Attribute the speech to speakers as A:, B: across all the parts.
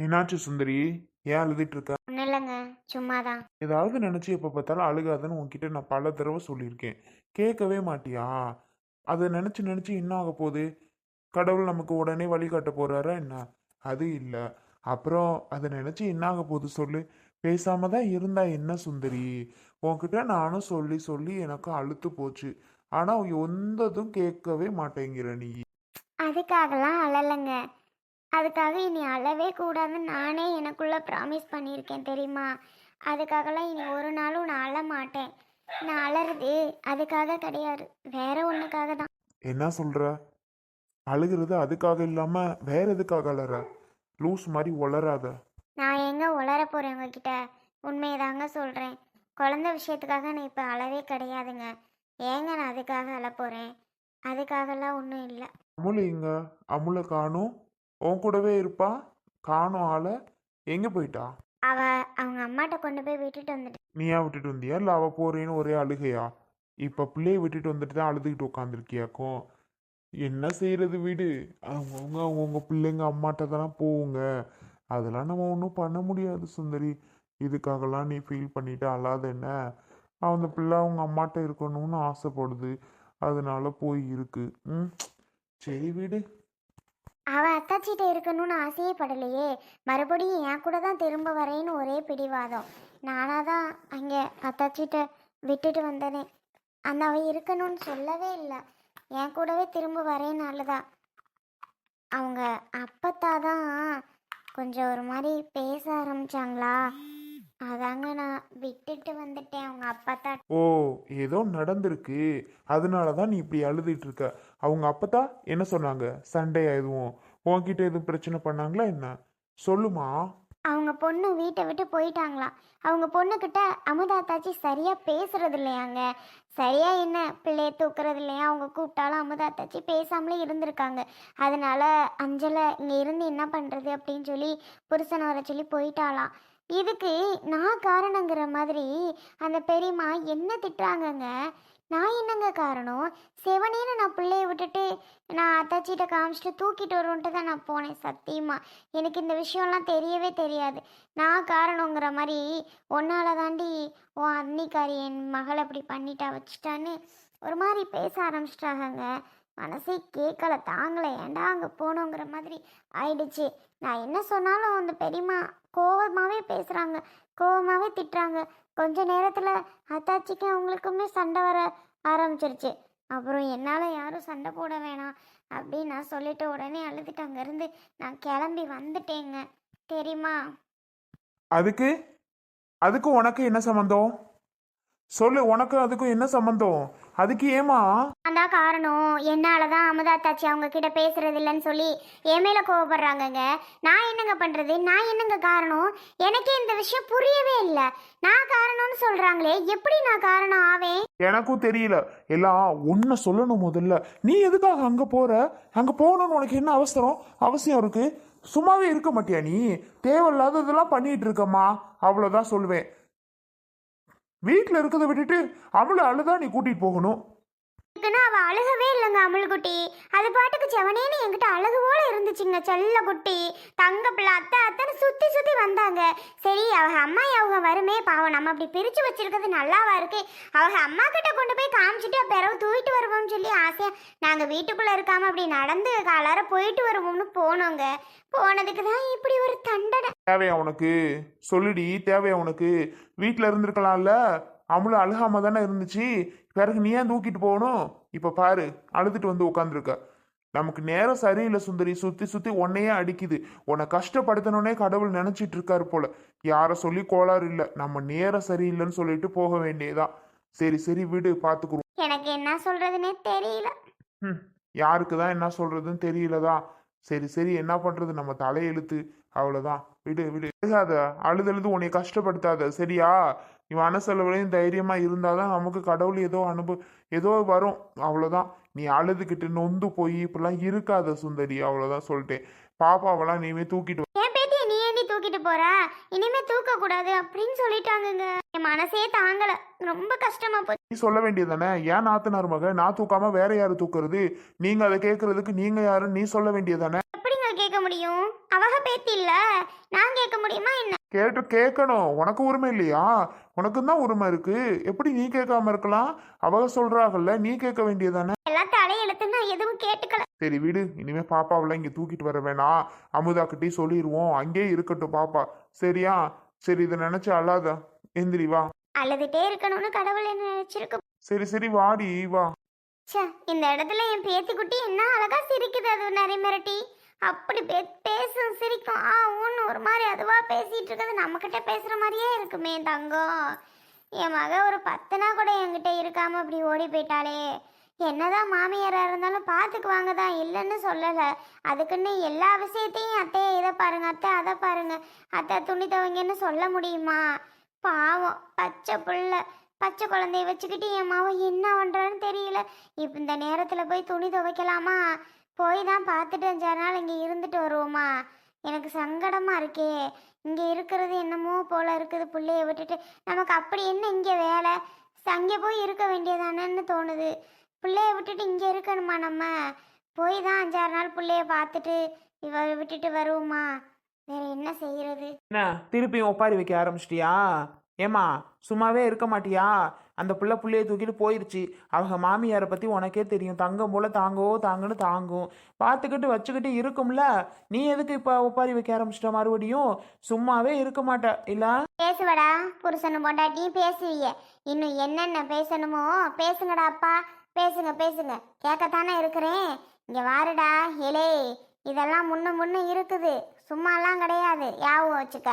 A: என்னாச்சு சுந்தரி ஏன் அழுதுட்டு இருக்க?
B: ஒன்றும் இல்லைங்க. சும்மா தான்
A: ஏதாவது நினைச்சு எப்ப பார்த்தாலும் அழுகாதன்னு உன்கிட்ட நான் பல தடவை சொல்லியிருக்கேன். கேட்கவே மாட்டியா? அதை நினைச்சு நினைச்சு என்ன ஆக போகுது? கடவுள் நமக்கு உடனே வழிகாட்ட போறாரா என்ன? அது இல்லை. அப்புறம் அதை நினைச்சு என்ன ஆக போகுது சொல்லு? பேசாம தான் இருந்தா என்ன சுந்தரி? உன்கிட்ட நானும் சொல்லி சொல்லி எனக்கு அழுத்து போச்சு. ஆனா எந்ததும் கேட்கவே மாட்டேங்கிற நீ.
B: அதுக்காகலாம் அழலைங்க. அதுக்காக இனி அழவே கூடாதுன்னு நானே எனக்குள்ள ப்ராமிஸ் பண்ணியிருக்கேன் தெரியுமா? அதுக்காகலாம் இனி ஒரு நாளும் நான் அழ மாட்டேன். நான் அலறது அதுக்காக கிடையாது. வேற ஒன்றுக்காக தான்
A: என்ன சொல்ற? அழுகிறது அதுக்காக இல்லாம வேற எதுக்காக அழற? லூஸ் மாதிரி உளராத
B: நான் எங்க உளர போறேன் உங்ககிட்ட? உண்மையை தாங்க சொல்கிறேன் குழந்த விஷயத்துக்காக நான் இப்போ அழவே கிடையாதுங்க. ஏங்க நான் அதுக்காக அழ போகிறேன் அதுக்காகலாம் ஒன்றும் இல்லை.
A: அமுல் எங்க அமுலை காணும். உன் கூடவே இருப்பா காணும் ஆளை எங்க போயிட்டா?
B: அவ அவங்க அம்மாட்ட கொண்டு போய் விட்டுட்டு வந்துட்டு
A: நீயா விட்டுட்டு வந்தியா? இல்லை அவ போறேன்னு ஒரே அழுகையா? இப்ப பிள்ளைய விட்டுட்டு வந்துட்டு தான் அழுதுகிட்டு உட்காந்துருக்கியாக்கும் என்ன செய்யறது வீடு? அவங்கவுங்க அவங்கவுங்க பிள்ளைங்க அம்மாட்ட தானே போவுங்க. அதெல்லாம் நம்ம ஒன்றும் பண்ண முடியாது சுந்தரி. இதுக்காகலாம் நீ ஃபீல் பண்ணிட்டு அழாத என்ன? அந்த பிள்ளை அவங்க அம்மாட்ட இருக்கணும்னு ஆசைப்படுது. அதனால போய் இருக்கு. ம் சரி வீடு.
B: அவ அத்தாச்சிட்ட இருக்கணும்னு ஆசையே படலையே மறுபடியும் என் கூட தான் திரும்ப வரேன்னு ஒரே பிடிவாதம். நானாக தான் அங்கே அத்தாச்சிட்ட விட்டுட்டு வந்தனே. அந்த அவ இருக்கணும்னு சொல்லவே இல்லை. என் கூடவே திரும்ப வரேனால அவங்க அப்பத்தா தான் கொஞ்சம் ஒரு மாதிரி பேச ஆரம்பிச்சாங்களா? அதாங்க நான் விட்டுட்டு வந்துட்டேன். அவங்க அப்பத்தா
A: ஓ ஏதோ நடந்திருக்கு. அதனால தான் நீ இப்படி அழுதுட்டு இருக்க. அவங்க அப்பதான் என்ன சொன்னாங்க? சண்டையா எதுவும்? உன்கிட்ட எதுவும் பிரச்சனை பண்ணாங்களா என்ன? சொல்லுமா.
B: அவங்க பொண்ணு வீட்டை விட்டு போயிட்டாங்களாம். அவங்க பொண்ணுக்கிட்ட அமுதாத்தாச்சி சரியாக பேசுறது இல்லையாங்க. சரியா என்ன? பிள்ளைய தூக்குறது இல்லையா? அவங்க கூப்பிட்டாலும் அமுதாத்தாச்சி பேசாமலே இருந்திருக்காங்க. அதனால அஞ்சலை இங்கே இருந்து என்ன பண்ணுறது அப்படின்னு சொல்லி புருஷனை வர சொல்லி போயிட்டாளாம். இதுக்கு நான் காரணங்கிற மாதிரி அந்த பெரியம்மா என்ன திட்டுறாங்கங்க? நான் என்னங்க காரணம்? செவனேன்னு நான் பிள்ளைய விட்டுட்டு நான் அத்தாச்சிட்ட காமிச்சிட்டு தூக்கிட்டு வருவோன்ட்டு தான் நான் போனேன் சத்தியமா. எனக்கு இந்த விஷயம்லாம் தெரியவே தெரியாது. நான் காரணங்கிற மாதிரி ஒன்னால தாண்டி ஓ அன்னிக்காரி என் மகளை அப்படி பண்ணிட்டா வச்சுட்டான்னு ஒரு மாதிரி பேச ஆரம்பிச்சிட்டாங்கங்க. மனசே கேட்கல தாங்கலை ஏன்டா அங்கே போனோங்கிற மாதிரி ஆயிடுச்சு. நான் என்ன சொன்னாலும் அந்த பெரியம்மா கோவமாகவே பேசுகிறாங்க கோவமாகவே திட்டுறாங்க. கொஞ்ச நேரத்தில் அத்தாச்சிக்கும் அவங்களுக்குமே சண்டை வர ஆரம்பிச்சிருச்சு. அப்புறம் என்னால் யாரும் சண்டை போட வேணாம் அப்படின்னு நான் சொல்லிட்டு உடனே அழுதுட்டு அங்கேருந்து நான் கிளம்பி வந்துட்டேங்க. தெரியுமா?
A: அதுக்கு? அதுக்கு உனக்கு என்ன சம்மந்தம் சொல்லு உனக்கு அதுக்கும் என்ன சம்மந்தம் அதுக்கு ஏமா
B: அதான் காரணம். என்னால தான் அமுதாத்தாச்சி அவங்க கிட்ட பேசுறது இல்லைன்னு சொல்லி என் மேல கோவப்படுறாங்கங்க. நான் என்னங்க பண்றது? நான் என்னங்க காரணம்? எனக்கே இந்த விஷயம் புரியவே இல்லை. நான் காரணம்னு சொல்றாங்களே எப்படி நான் காரணம் ஆவேன்?
A: எனக்கும் தெரியல. எல்லாம் ஒன்ன சொல்லணும் முதல்ல. நீ எதுக்காக அங்க போற? அங்க போகணும்னு உனக்கு என்ன அவசரம்? அவசியம் இருக்கு. சும்மாவே இருக்க மாட்டியா நீ? தேவையில்லாததெல்லாம் பண்ணிட்டு இருக்கம்மா. அவ்வளவுதான் சொல்லுவேன் வீட்டில் இருக்கிறத விட்டுட்டு அவளை அழுதா நீ கூட்டிகிட்டு போகணும்.
B: இதுக்குன்னா அவள் அழுகவே இல்லைங்க அமுல்குட்டி. அது பாட்டுக்கு செவனேன்னு என்கிட்ட அழகு போல இருந்துச்சுங்க செல்ல குட்டி. தங்க பிள்ளை அத்தை அத்தைன்னு சுற்றி சுற்றி வந்தாங்க. சரி அவங்க அம்மா அவங்க வருமே. பாவம் நம்ம அப்படி பிரித்து வச்சிருக்கிறது நல்லாவா இருக்கு. அவங்க அம்மா கிட்ட கொண்டு போய் காமிச்சிட்டு பிறகு தூக்கிட்டு வருவோம்னு சொல்லி ஆசையாக நாங்கள் வீட்டுக்குள்ளே இருக்காமல் அப்படி நடந்து காலார போயிட்டு வருவோம்னு போனோங்க. போனதுக்கு தான் இப்படி ஒரு தண்டனை.
A: தேவையா உனக்கு? சொல்லுடி தேவையா உனக்கு? வீட்டில் இருந்திருக்கலாம்ல? அமுல அழுகாம தானே இருந்துச்சு. பிறகு நீ ஏன் தூக்கிட்டு போகணும்? இப்போ பாரு அழுதுட்டு வந்து உட்காந்துருக்க நமக்கு நேரம் சரியில்லை சுந்தரி. சுத்தி சுத்தி உன்னையே அடிக்குது. உன்னை கஷ்டப்படுத்தணுன்னே கடவுள் நினைச்சிட்டு இருக்காரு போல. யாரை சொல்லி கோளாறு இல்லை. நம்ம நேரம் சரியில்லைன்னு சொல்லிட்டு போக வேண்டியதுதான் சரி சரி விடு பார்த்துக்குருவோம்
B: எனக்கு என்ன சொல்றதுன்னே தெரியல.
A: ம் யாருக்கு தான் என்ன சொல்றதுன்னு தெரியலதான் சரி சரி என்ன பண்றது? நம்ம தலையெழுத்து. அவ்வளவுதான். விடு விடு. அழுகாத. அழுது அழுது உன்னை கஷ்டப்படுத்தாத. சரியா? நீ மனசளவுலையும் தைரியமா இருந்தாதான் நமக்கு கடவுள் ஏதோ அனுபவ ஏதோ வரும். அவ்வளவுதான். நீ அழுதுகிட்டு நொந்து போய் இப்படிலாம் இருக்காத சுந்தரி. அவ்வளவுதான் சொல்லிட்டேன். பாப்பாவெல்லாம் நீவே தூக்கிட்டு.
B: என் பேத்தியை நீ ஏண்டி தூக்கிட்டு போற? இனிமே தூக்க கூடாது அப்படின்னு சொல்லிட்டாங்கங்க. என் மனசே தாங்கல. ரொம்ப கஷ்டமா போச்சு.
A: நீ சொல்ல வேண்டியதானே ஏன் நாத்தனார் மக நான் தூக்காம வேற யாரு தூக்குறது? நீங்க அதை கேட்கறதுக்கு நீங்க யாருன்னு நீ சொல்ல வேண்டியதானே
B: கேட்க முடியும்? அவங்க பேத்தி இல்ல. நான் கேட்க முடியுமா என்ன?
A: கேட்டு கேட்கணும். உனக்கு உரிமை இல்லையா? உனக்கு தான் உரிமை இருக்கு. எப்படி நீ கேட்காம இருக்கலாம்? அவங்க சொல்றாங்கல்ல நீ கேட்க வேண்டியதானே
B: எல்லாம் தலையெழுத்து நான் எதுவும் கேட்டுக்கல.
A: சரி விடு. இனிமே பாப்பாவெல்லாம் இங்க தூக்கிட்டு வர வேணாம் அமுதா கிட்டே சொல்லிடுவோம் அங்கேயே இருக்கட்டும் பாப்பா. சரியா? சரி இதை நினைச்சு அழாத. எந்திரி வா.
B: அழுதுட்டே இருக்கணும்னு கடவுள் என்ன நினைச்சிருக்கு
A: சரி சரி வாடி வா.
B: இந்த இடத்துல என் பேத்தி குட்டி என்ன அழகா சிரிக்குது அது நிறைய மிரட்டி அப்படி பே பேசும் சிரிக்கும். ஆ ஊன்னு ஒரு மாதிரி அதுவா பேசிட்டு இருக்கிறது நம்மக்கிட்ட பேசுற மாதிரியே இருக்குமே தங்கம். என் மக ஒரு பத்துனா கூட என்கிட்ட இருக்காம அப்படி ஓடி போயிட்டாளே. என்னதான் மாமியாரா இருந்தாலும் பார்த்துக்குவாங்க தான். இல்லைன்னு சொல்லலை. அதுக்குன்னு எல்லா விஷயத்தையும் அத்தையை இதை பாருங்க அத்தை அதை பாருங்க. அத்தை துணி துவைங்கன்னு சொல்ல முடியுமா? பாவம். பச்சை புள்ள. பச்சை குழந்தைய வச்சுக்கிட்டு என் மாவன் என்ன பண்ணுறான்னு தெரியல. இப்போ இந்த நேரத்தில் போய் துணி துவைக்கலாமா? போய் தான் பார்த்துட்டு அஞ்சாறு நாள் இங்கே இருந்துட்டு வருவோமா? எனக்கு சங்கடமாக இருக்கே. இங்கே இருக்கிறது என்னமோ போல இருக்குது பிள்ளைய விட்டுட்டு. நமக்கு அப்படி என்ன இங்கே வேலை? அங்கே போய் இருக்க வேண்டியதானேன்னு தோணுது. பிள்ளைய விட்டுட்டு இங்கே இருக்கணுமா நம்ம? போய் தான் அஞ்சாறு நாள் பிள்ளைய பார்த்துட்டு இவ விட்டுட்டு வருவோமா? வேற என்ன செய்யறது?
C: என்ன திருப்பி ஒப்பாரி வைக்க ஆரம்பிச்சிட்டியா? ஏமா சும்மாவே இருக்க மாட்டியா? அந்த பிள்ளை பிள்ளையை தூக்கிட்டு போயிடுச்சு அவங்க மாமியாரை பற்றி உனக்கே தெரியும். தங்கம் போல தாங்கோ தாங்கன்னு தாங்கும். பார்த்துக்கிட்டு வச்சுக்கிட்டு இருக்கும்ல. நீ எதுக்கு இப்போ ஒப்பாரி வைக்க ஆரம்பிச்சிட்ட மறுபடியும்? சும்மாவே இருக்க மாட்ட. இல்ல?
B: பேசுவடா புருஷனும் பொண்டாட்டியும் பேசுவீங்க இன்னும் என்னென்ன பேசணுமோ பேசுங்கடா அப்பா. பேசுங்க பேசுங்க. கேட்கத்தானே இருக்கிறேன். இங்கே வாருடா எலே இதெல்லாம் முன்ன முன்ன இருக்குது. சும்மாலாம் கிடையாது. யாவும் வச்சுக்க.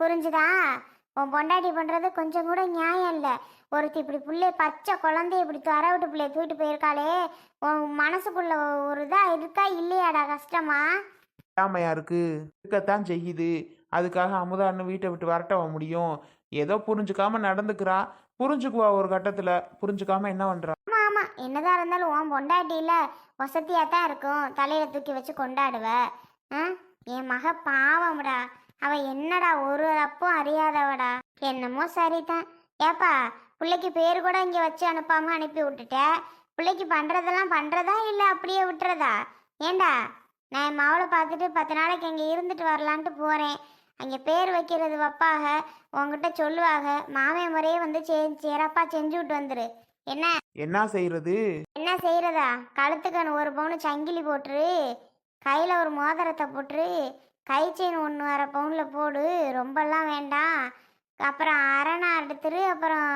B: புரிஞ்சுதா? உன் பொண்டாட்டி பண்ணுறது கொஞ்சம் கூட நியாயம் இல்லை. ஒருத்தி இப்படி புள்ளைய பச்சை குழந்தைய இப்படி தர விட்டு பிள்ளைய தூக்கிட்டு போயிருக்காளே. உன் மனசுக்குள்ள ஒரு இதா இருக்கா இல்லையாடா கஷ்டமா?
C: ஆமையா இருக்கு இருக்கத்தான் செய்யுது. அதுக்காக அமுதான்னு வீட்டை விட்டு வரட்டவ முடியும். ஏதோ புரிஞ்சுக்காம நடந்துக்கிறா. புரிஞ்சுக்குவா ஒரு கட்டத்தில். புரிஞ்சுக்காம என்ன பண்ணுறா
B: ஆமா ஆமா. என்னதான் இருந்தாலும் உன் பொண்டாட்டியில வசதியா தான் இருக்கும். தலையில தூக்கி வச்சு கொண்டாடுவ? என் மக பாவம்டா. அவ என்னடா ஒரு அப்பும் அறியாதவடா. என்னமோ சரிதான். ஏப்பா பிள்ளைக்கு பேர் கூட இங்க வச்சு அனுப்பாம அனுப்பி விட்டுட்ட. பிள்ளைக்கு பண்றதெல்லாம் பண்றதா இல்ல அப்படியே விட்டுறதா? ஏண்டா? நான் என் மவளை பார்த்துட்டு பத்து நாளைக்கு அங்கே இருந்துட்டு வரலான்ட்டு போறேன். அங்கே பேர் வைக்கிறது வப்பாக. உங்ககிட்ட சொல்லுவாக. மாமிய முறையே வந்து சே சிறப்பா செஞ்சு விட்டு வந்துரு. என்ன?
C: என்ன செய்யறது
B: என்ன செய்யறதா கழுத்துக்கு ஒரு பவுன் சங்கிலி போட்டுரு. கையில் ஒரு மோதிரத்தை போட்டுரு. கை செயின் ஒன்று அரை பவுனில் போடு. ரொம்பலாம் வேண்டாம். அப்புறம் அரணா எடுத்துரு. அப்புறம்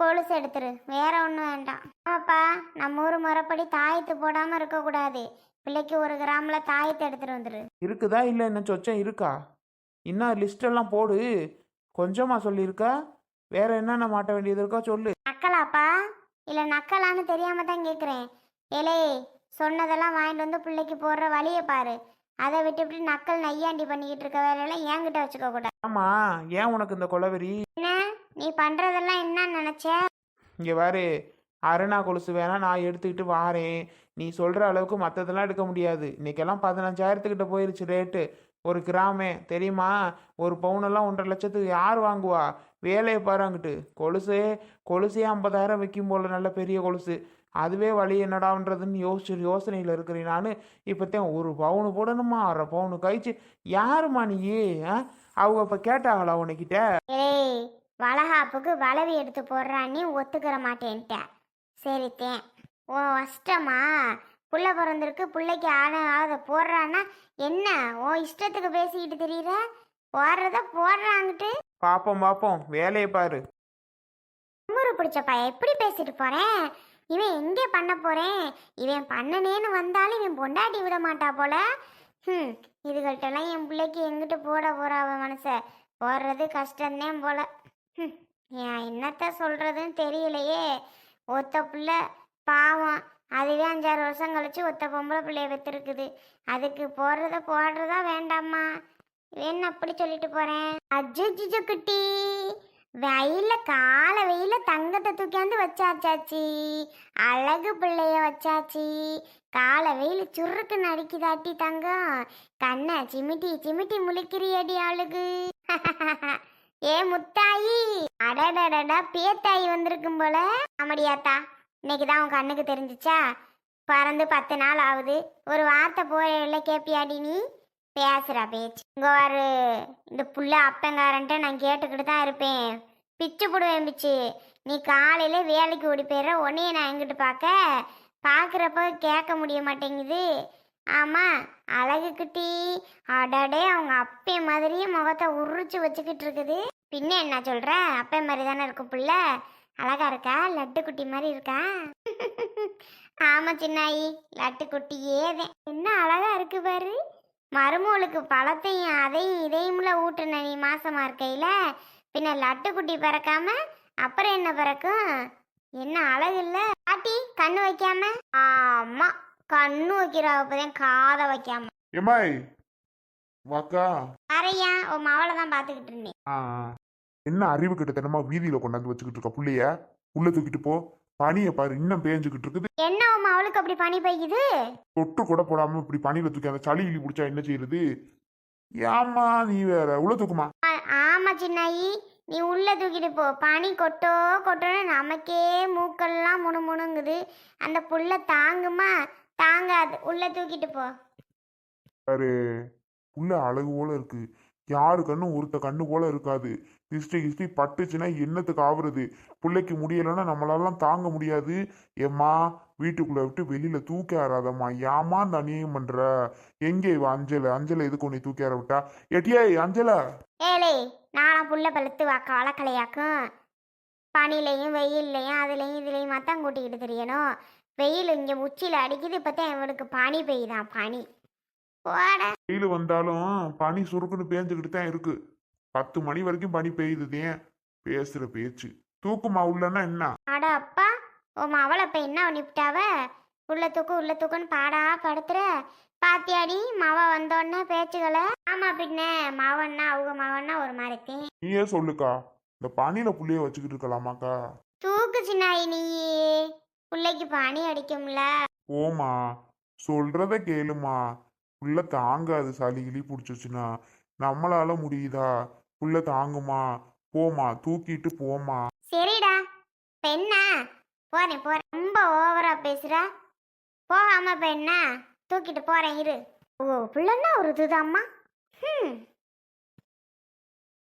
B: கொலுசு எடுத்துரு. வேற ஒன்றும் வேண்டாம். ஆமாப்பா நம்ம ஊர் முறைப்படி தாயத்து போடாமல் இருக்கக்கூடாது பிள்ளைக்கு ஒரு கிராமில் தாயத்தை எடுத்துட்டு வந்துரு.
C: இருக்குதா இல்லை என்ன சொச்சம் இருக்கா? இன்னும் லிஸ்டெல்லாம் போடு. கொஞ்சமாக சொல்லியிருக்கா? வேற என்னென்ன மாட்ட வேண்டியது இருக்கா சொல்லு.
B: நக்கலாப்பா? இல்லை நக்கலான்னு தெரியாம தான் கேட்குறேன் ஏலே சொன்னதெல்லாம் வாங்கிட்டு வந்து பிள்ளைக்கு போடுற வழியை பாரு. அதை விட்டுவிட்டு நக்கல் நையாண்டி பண்ணிக்கிட்டு இருக்க வேலையெல்லாம் என்கிட்ட வச்சுக்க கூடாது.
C: ஆமா ஏன் உனக்கு இந்த கொலவெறி?
B: நீ பண்றதெல்லாம் என்ன நினைச்ச?
C: இங்கே பாரு அருணா கொலுசு வேணா நான் எடுத்துக்கிட்டு வாரேன். நீ சொல்கிற அளவுக்கு மற்றதெல்லாம் எடுக்க முடியாது. இன்னைக்கெல்லாம் பதினஞ்சாயிரத்துக்கிட்ட போயிருச்சு ரேட்டு ஒரு கிராமே தெரியுமா? ஒரு பவுனெல்லாம் ஒன்றரை லட்சத்துக்கு யார் வாங்குவா? வேலையை பாரு அங்கிட்டு. கொலுசே கொலுசே ஐம்பதாயிரம் விற்கும் போல நல்ல பெரிய கொலுசு. அதுவே வழி என்னடான்றதுன்னு யோசிச்சு யோசனையில் இருக்கிறேன் நான். இப்போத்தான் ஒரு பவுனு போடணுமா? அரை பவுனு கழிச்சு யாருமா நீ? அவங்க இப்போ கேட்டாங்களா உனக்கிட்ட
B: வளகாப்புக்கு வளவி எடுத்து போடுறான்னு ஒத்துக்கிற மாட்டேன்ட்ட. சரித்தேன் ஓ அஷ்டமா? புள்ள பிறந்திருக்கு பிள்ளைக்கு ஆன அதை போடுறான்னா என்ன? ஓ இஷ்டத்துக்கு பேசிக்கிட்டு தெரியுற? போடுறத போடுறாங்கிட்டு
C: பார்ப்போம் பார்ப்போம் வேலையை பாரு.
B: முறு பிடிச்ச பையன் எப்படி பேசிட்டு போறேன் இவன் எங்கே பண்ண போறேன் இவன் பண்ணனேன்னு வந்தாலும் இவன் பொண்டாட்டி விட மாட்டா போல. ம் இதுகள்கிட்டலாம் என் பிள்ளைக்கு எங்கிட்டு போட போறா அவன் மனச? போடுறது கஷ்டம்தான் போல. என்னத்த சொல்றதுன்னு தெரியலையே. ஒத்த பிள்ளை பாவம். அதுவே அஞ்சாறு வருஷம் கழிச்சு ஒத்த பொம்பளை பிள்ளைய பெற்றிருக்குது. அதுக்கு போடுறத போடுறதா வேண்டாமா என்ன அப்படி சொல்லிட்டு போறேன்? அஜ்ஜோ குட்டி. வெயில கால வெயில தங்கத்தை தூக்கியாந்து வச்சாச்சாச்சி. அழகு பிள்ளைய வச்சாச்சி. கால வெயில் சுருக்குன்னு அடிக்குதாட்டி தங்கம். கண்ணை சிமிட்டி சிமிட்டி முழிக்கிறியடி அழகு ஏ முத்தாயி. அடடடடா பேத்தாயி வந்திருக்கும் போல. அமடியாத்தா இன்னைக்கு தான் உன் கண்ணுக்கு தெரிஞ்சிச்சா? பறந்து பத்து நாள் ஆகுது. ஒரு வார்த்தை போற கேப்பியாடி நீ? பேசுறா பேச்சு. இங்கே வாரு இந்த புள்ள அப்பங்காரன்ட்டு நான் கேட்டுக்கிட்டு தான் இருப்பேன். பிச்சு போடுவேன் பிச்சு நீ காலையில் வேலைக்கு ஓடி போயிடுற உன்னைய நான் எங்கிட்டு பார்க்க? பார்க்குறப்ப கேட்க முடிய மாட்டேங்குது. ஆமாம் அழகு குட்டி. அடடே அவங்க அப்பே மாதிரியே முகத்தை உரிச்சு வச்சுக்கிட்டு இருக்குது. பின்ன என்ன சொல்கிற அப்பே மாதிரி தானே இருக்கு புள்ள. அழகா இருக்கா? லட்டு குட்டி மாதிரி இருக்கா? ஆமாம் சின்னாயி. லட்டு குட்டியே தான் என்ன அழகா இருக்கு பாரு. மருமகளுக்கு பழத்தையும் அதையும் இதையும்ல ஊட்டுன நீ மாசமா இருக்கையில. பின்ன லட்டு குட்டி பிறக்காம அப்புறம் என்ன பிறக்கும்? என்ன அழகு இல்லை. பாட்டி கண்ணு வைக்காம. ஆமா. கண்ணு வைக்கிறா அப்பதான் காதை வைக்காம.
A: எம்மாய் வாக்கா.
B: அரையா உன் மவளை தான் பாத்துக்கிட்டு இருந்தேன்.
A: என்ன அறிவு கிட்டத்தனமா வீதியில கொண்டாந்து வச்சுக்கிட்டு இருக்க புள்ளைய? உள்ள தூக்கிட்டு போ. பனியை பாரு இன்னும் பேஞ்சுக்கிட்டு இருக்குது.
B: என்ன உன் மவளுக்கு அப்படி பனி பெய்யுது?
A: தொட்டு கூட போடாம இப்படி பனியில தூக்கி அந்த சளி இழி பிடிச்சா என்ன செய்யறது ஏம்மா நீ வேற உள்ள தூக்குமா?
B: ஆமா சின்னாயி. நீ உள்ள தூக்கிட்டு போ. பனி கொட்டோ கொட்டோன்னு நமக்கே மூக்கெல்லாம் முணு முணுங்குது அந்த புள்ள தாங்குமா? தாங்காது. உள்ள தூக்கிட்டு போ.
A: பாரு உள்ள அழகு போல இருக்கு. யாரு கண்ணும் ஒருத்த கண்ணு போல இருக்காது. கிஸ்டி கிஸ்டி பட்டுச்சுன்னா என்னத்துக்கு ஆகுறது பிள்ளைக்கு முடியலைன்னா நம்மளாலாம் தாங்க முடியாது. ஏம்மா வீட்டுக்குள்ள விட்டு வெளியில தூக்கி ஆறாதம்மா. ஏம்மா அந்த அநியாயம் பண்ற? எங்கே இவ அஞ்சல? அஞ்சல எதுக்கு உன்னை தூக்கி ஆற விட்டா? எட்டியே அஞ்சல!
B: ஏலே நானும் புள்ள பழுத்து வாக்க வளக்கலையாக்கும் பனிலையும் வெயில்லையும் அதுலேயும் இதுலேயும் மத்தம் கூட்டிக்கிட்டு தெரியணும். வெயில் இங்கே உச்சியில் அடிக்குது இப்போ தான் இவனுக்கு பனி பெய்யுதான் பனி. போட.
A: வெயில் வந்தாலும் பனி சுருக்குன்னு பேஞ்சுக்கிட்டு தான் இருக்கு. பத்து மணி வரைக்கும் பனி பெய்யுது ஏன் பேசுற பேச்சு. தூக்குமா உள்ளன்னா என்ன?
B: அட அப்பா உன் அவளை இப்போ என்ன பண்ணிவிட்டாவ உள்ள தூக்கு உள்ள தூக்குன்னு பாடா படுத்துற. பாத்தியாடி மவ வந்தோடனே பேச்சுகளை? ஆமா பின்ன மவன்னா அவங்க மவன்னா ஒரு மாதிரி
A: நீயே சொல்லுக்கா இந்த பனியில புள்ளைய வச்சுக்கிட்டு இருக்கலாமாக்கா?
B: தூக்கு சின்னாயி நீயே. பிள்ளைக்கு பனி அடிக்கும்ல.
A: போமா சொல்றத கேளுமா புள்ள தாங்காது சளி கிளி பிடிச்சிச்சுன்னா. நம்மளால முடியுதா? புள்ள தாங்குமா? போமா தூக்கிட்டு போமா
B: சரிடா. என்ன போறேன் போறேன். ரொம்ப ஓவரா பேசுற. போகாம என்ன தூக்கிட்டு போறேன் இரு. ஓ பிள்ளைன்னா ஒரு இதுதாம்மா. ம்